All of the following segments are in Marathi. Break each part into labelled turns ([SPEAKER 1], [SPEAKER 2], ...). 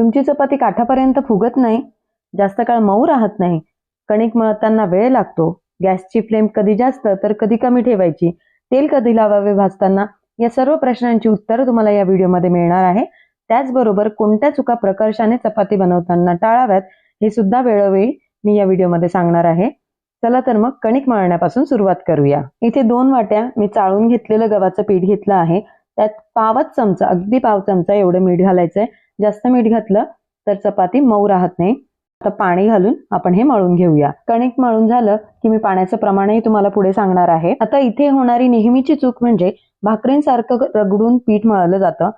[SPEAKER 1] तुमची चपाती काठापर्यंत फुगत नाही जास्त काळ मऊ राहत नाही. कणिक मळताना वेळ लागतो. गॅसची फ्लेम कधी जास्त तर कधी कमी ठेवायची. तेल कधी लावावे भाजताना? या सर्व प्रश्नांची उत्तरं तुम्हाला या व्हिडिओमध्ये मिळणार आहे. त्याचबरोबर कोणत्या चुका प्रकर्षाने चपाती बनवताना टाळाव्यात हे सुद्धा वेळोवेळी मी या व्हिडिओमध्ये सांगणार आहे. चला तर मग कणिक मळण्यापासून सुरुवात करूया. इथे दोन वाट्या मी चाळून घेतलेलं गव्हाचं पीठ घेतलं आहे. त्यात पावच चमचा अगदी पाव चमचा एवढं मीठ घालायचंय. जास्त मीठ घातलं तर चपाती मऊ राहत नाही. आता पाणी घालून आपण हे मळून घेऊया. कणिक मळून झालं की मी पाण्याचं प्रमाणही तुम्हाला पुढे सांगणार आहे. आता इथे होणारी नेहमीची चूक म्हणजे भाकरींसारखं रगडून पीठ मळलं जातं.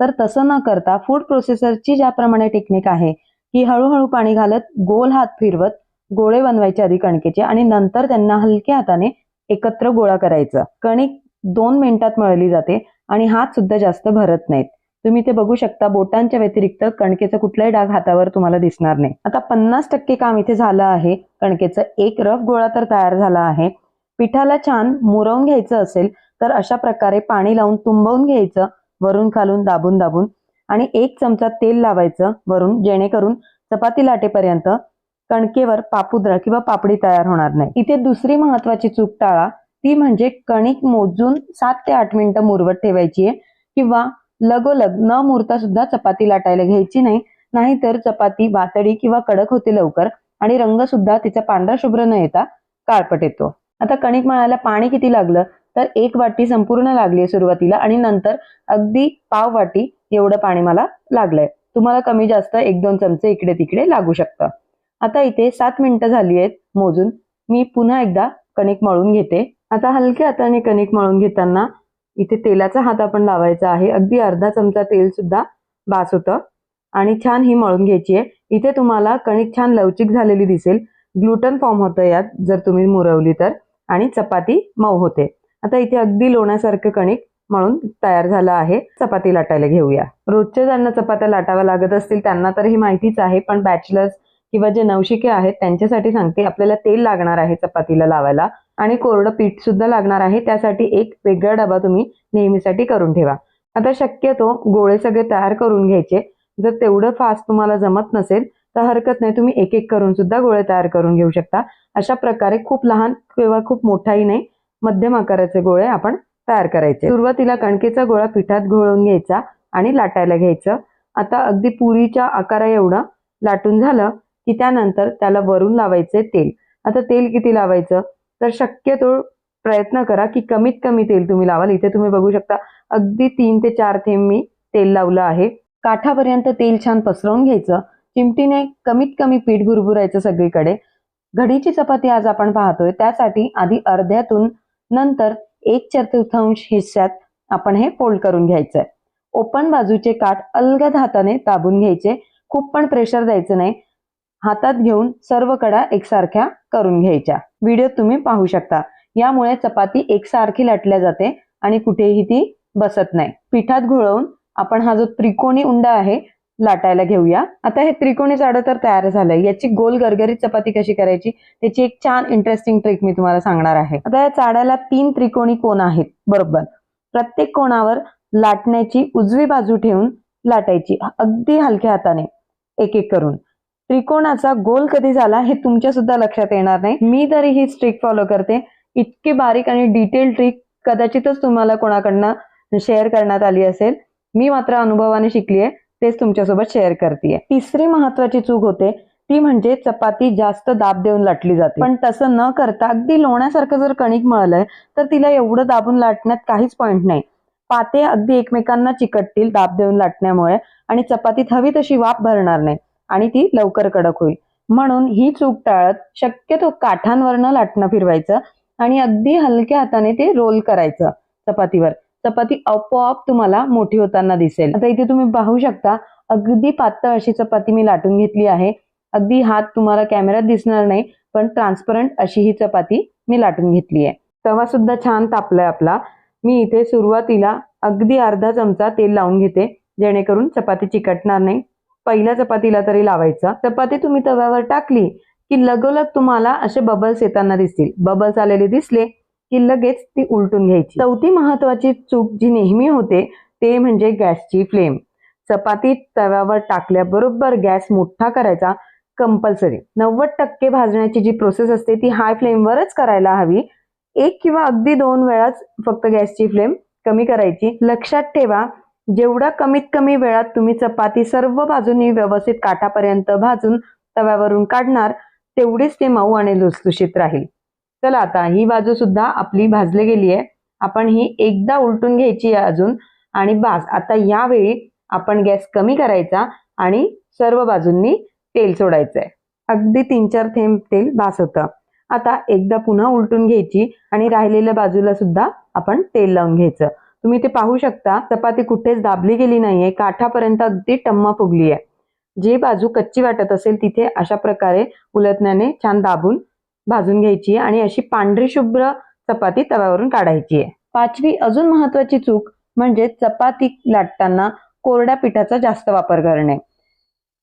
[SPEAKER 1] तर तसं न करता फूड प्रोसेसरची ज्याप्रमाणे टेक्निक आहे की हळूहळू पाणी घालत गोल हात फिरवत गोळे बनवायचे आधी कणकेचे आणि नंतर त्यांना हलक्या हाताने एकत्र गोळा करायचं. कणिक दोन मिनिटात मळली जाते आणि हात सुद्धा जास्त भरत नाहीत. तुम्ही ते बघू शकता. बोटांच्या व्यतिरिक्त कणकेचा कुठलाही डाग हातावर तुम्हाला दिसणार नाही. आता पन्नास टक्के काम इथे झालं आहे. कणकेचं एक रफ गोळा तर तयार झाला आहे. पिठाला छान मुरवून घ्यायचं असेल तर अशा प्रकारे पाणी लावून तुंबवून घ्यायचं. वरून खालून दाबून दाबून. आणि एक चमचा तेल लावायचं वरून जेणेकरून चपाती लाटेपर्यंत कणकेवर पापुद्रा किंवा पापडी तयार होणार नाही. इथे दुसरी महत्वाची चूक टाळा. ती म्हणजे कणिक मोजून सात ते आठ मिनिटं मुरवत ठेवायची आहे. किंवा लगोलग न मुरता सुद्धा चपाती लाटायला घ्यायची नाही. नाहीतर चपाती वातडी किंवा कडक होते लवकर आणि रंग सुद्धा तिचा पांढरा शुभ्र न येता काळपट येतो. आता कणिक मळायला पाणी किती लागलं? तर एक वाटी संपूर्ण लागली सुरुवातीला आणि नंतर अगदी पाव वाटी एवढं पाणी मला लागलंय. तुम्हाला कमी जास्त एक दोन चमचे इकडे तिकडे लागू शकतं. आता इथे सात मिनिटं झाली आहेत मोजून. मी पुन्हा एकदा कणिक मळून घेते. आता हलक्या हाताने कणिक मळून घेताना इथे तेलाचा हात आपण लावायचा आहे. अगदी अर्धा चमचा तेल सुद्धा बास होतं. आणि छान ही मळून घ्यायची आहे. इथे तुम्हाला कणिक छान लवचिक झालेली दिसेल. ग्लुटन फॉर्म होतं यात जर तुम्ही मुरवली तर. आणि चपाती मऊ होते. आता इथे अगदी लोण्यासारखं कणिक मळून तयार झालं आहे. चपाती लाटायला घेऊया. रोजच्या ज्यांना चपात्या लाटाव्या लागत असतील त्यांना तर ही माहितीच आहे. पण बॅचलर्स किंवा जे नवशिके आहेत त्यांच्यासाठी सांगते आपल्याला तेल लागणार आहे चपातीला लावायला. आणि कोरडं पीठ सुद्धा लागणार आहे. त्यासाठी एक वेगळा डबा तुम्ही नेहमीसाठी करून ठेवा. आता शक्यतो गोळे सगळे तयार करून घ्यायचे. जर तेवढं फास्ट तुम्हाला जमत नसेल तर हरकत नाही. तुम्ही एक एक करून सुद्धा गोळे तयार करून घेऊ शकता. अशा प्रकारे खूप लहान किंवा खूप मोठाही नाही मध्यम आकाराचे गोळे आपण तयार करायचे. सुरुवातीला कणकेचा गोळा पिठात घोळून घ्यायचा आणि लाटायला घ्यायचं. आता अगदी पुरीच्या आकारा एवढं लाटून झालं की त्यानंतर त्याला वरून लावायचे तेल. आता तेल किती लावायचं? तर शक्यतो प्रयत्न करा की कमीत कमी तेल तुम्ही लावाल. इथे तुम्ही बघू शकता अगदी तीन ते चार थेंब मी तेल लावलं आहे. काठापर्यंत तेल छान पसरवून घ्यायचं. चिमटीने कमीत कमी पीठ भुरभुरायचं सगळीकडे. घडीची चपाती आज आपण पाहतोय त्यासाठी आधी अर्ध्यातून नंतर एक चतुर्थांश हिस्स्यात आपण हे फोल्ड करून घ्यायचंय. ओपन बाजूचे काठ अलगद हाताने दाबून घ्यायचे. खूप पण प्रेशर द्यायचं नाही. हातात घेऊन सर्व कडा एकसारख्या करून घ्यायच्या. व्हिडिओ तुम्ही पाहू शकता. यामुळे चपाती एकसारखी लाटल्या जाते आणि कुठेही ती बसत नाही. पिठात घोळवून आपण हा जो त्रिकोणी उंडा आहे लाटायला घेऊया. आता हे त्रिकोणी चाडं तर तयार झालंय. याची गोल गरगरीत चपाती कशी करायची त्याची एक छान इंटरेस्टिंग ट्रिक मी तुम्हाला सांगणार आहे. आता या चाड्याला तीन त्रिकोणी कोण आहेत? बरोबर. प्रत्येक कोणावर लाटण्याची उजवी बाजू ठेवून लाटायची. अगदी हलक्या हाताने एक एक करून. त्रिकोणाचा गोल कधी झाला हे तुमच्या सुद्धा लक्षात येणार नाही. मी तरी ही ट्रिक फॉलो करते. इतकी बारीक आणि डिटेल ट्रिक कदाचितच तुम्हाला कोणाकडनं शेअर करण्यात आली असेल. मी मात्र अनुभवाने शिकली आहे तेच तुमच्यासोबत शेअर करते तिसरी महत्वाची चूक होते ती म्हणजे चपाती जास्त दाब देऊन लाटली जाते. पण तसं न करता अगदी लोण्यासारखं जर कणिक मळलंय तर तिला एवढं दाबून लाटण्यात काहीच पॉईंट नाही. पाते अगदी एकमेकांना चिकटतील दाब देऊन लाटण्यामुळे आणि चपातीत हवी तशी वाफ भरणार नाही. आणि ती लवकर कडक होईल. म्हणून ही चूक टाळत शक्यतो काठांवरनं लाटणं फिरवायचं आणि अगदी हलक्या हाताने ते रोल करायचं चपातीवर. चपाती आपोआप तुम्हाला मोठी होताना दिसेल. आता इथे तुम्ही पाहू शकता अगदी पातळ अशी चपाती मी लाटून घेतली आहे. अगदी हात तुम्हाला कॅमेऱ्यात दिसणार नाही पण ट्रान्सपरंट अशी ही चपाती मी लाटून घेतली आहे. तवा सुद्धा छान तापलाय आपला. मी इथे सुरुवातीला अगदी अर्धा चमचा तेल लावून घेते जेणेकरून चपाती चिकटणार नाही. पहिल्या चपातीला तरी लावायचा. चपाती तुम्ही तव्यावर टाकली की लगोलग तुम्हाला असे बबल्स येताना दिसतील. बबल्स आलेले दिसले की लगेच ती उलटून घ्यायची. चौथी महत्वाची चूक जी नेहमी होते ते म्हणजे गॅसची फ्लेम. चपाती तव्यावर टाकल्याबरोबर गॅस मोठा करायचा कंपल्सरी नव्वद टक्के भाजण्याची जी प्रोसेस असते ती हाय फ्लेमवरच करायला हवी. एक किंवा अगदी दोन वेळाच फक्त गॅसची फ्लेम कमी करायची. लक्षात ठेवा जेवढा कमीत कमी वेळात तुम्ही चपाती सर्व बाजूनी व्यवस्थित काठापर्यंत भाजून तव्यावरून काढणार तेवढीच ते मऊ आणि लुसलुशीत राहील. चला आता ही बाजू सुद्धा आपली भाजली गेली आहे. आपण ही एकदा उलटून घ्यायची आहे अजून. आणि बास आता यावेळी आपण गॅस कमी करायचा आणि सर्व बाजूंनी तेल सोडायचंय. अगदी तीन चार थेंब तेल बास होतं. आता एकदा पुन्हा उलटून घ्यायची आणि राहिलेल्या बाजूला सुद्धा आपण तेल लावून घ्यायचं. तुम्ही ते पाहू शकता चपाती कुठेच दाबली गेली नाहीये काठापर्यंत अगदी टम्मा फुगली आहे. जी बाजू कच्ची वाटत असेल तिथे अशा प्रकारे उलटण्याने छान दाबून भाजून घ्यायची आहे आणि अशी पांढरी शुभ्र चपाती तव्यावरून काढायची आहे. पाचवी अजून महत्वाची चूक म्हणजे चपाती लाटताना कोरड्या पिठाचा जास्त वापर करणे.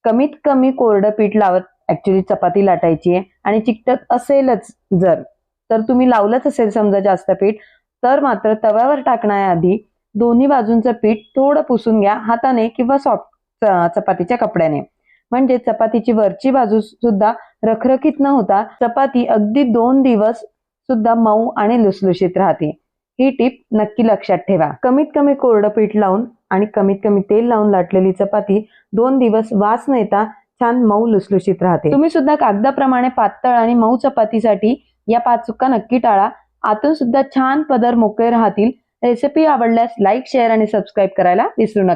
[SPEAKER 1] कमीत कमी कोरडं पीठ लावत ऍक्च्युली चपाती लाटायची आहे आणि चिकटत असेलच जर तर तुम्ही लावलंच असेल समजा जास्त पीठ तर मात्र तव्यावर टाकण्याआधी दोन्ही बाजूंचं पीठ थोडं पुसून घ्या हाताने किंवा सॉफ्ट चपातीच्या कपड्याने. म्हणजे चपातीची वरची बाजू सुद्धा रखरखीत न होता चपाती अगदी दोन दिवस सुद्धा मऊ आणि लुसलुशीत राहते. ही टीप नक्की लक्षात ठेवा. कमीत कमी कोरडं पीठ लावून आणि कमीत कमी तेल लावून लाटलेली चपाती दोन दिवस वास न येता छान मऊ लुसलुशीत राहते. तुम्ही सुद्धा कागदाप्रमाणे पातळ आणि मऊ चपातीसाठी या पाच चुका नक्की टाळा. आतून सुद्धा छान पदर मोकळे राहतील. रेसिपी आवडल्यास लाईक शेअर आणि सबस्क्राईब करायला विसरू नका.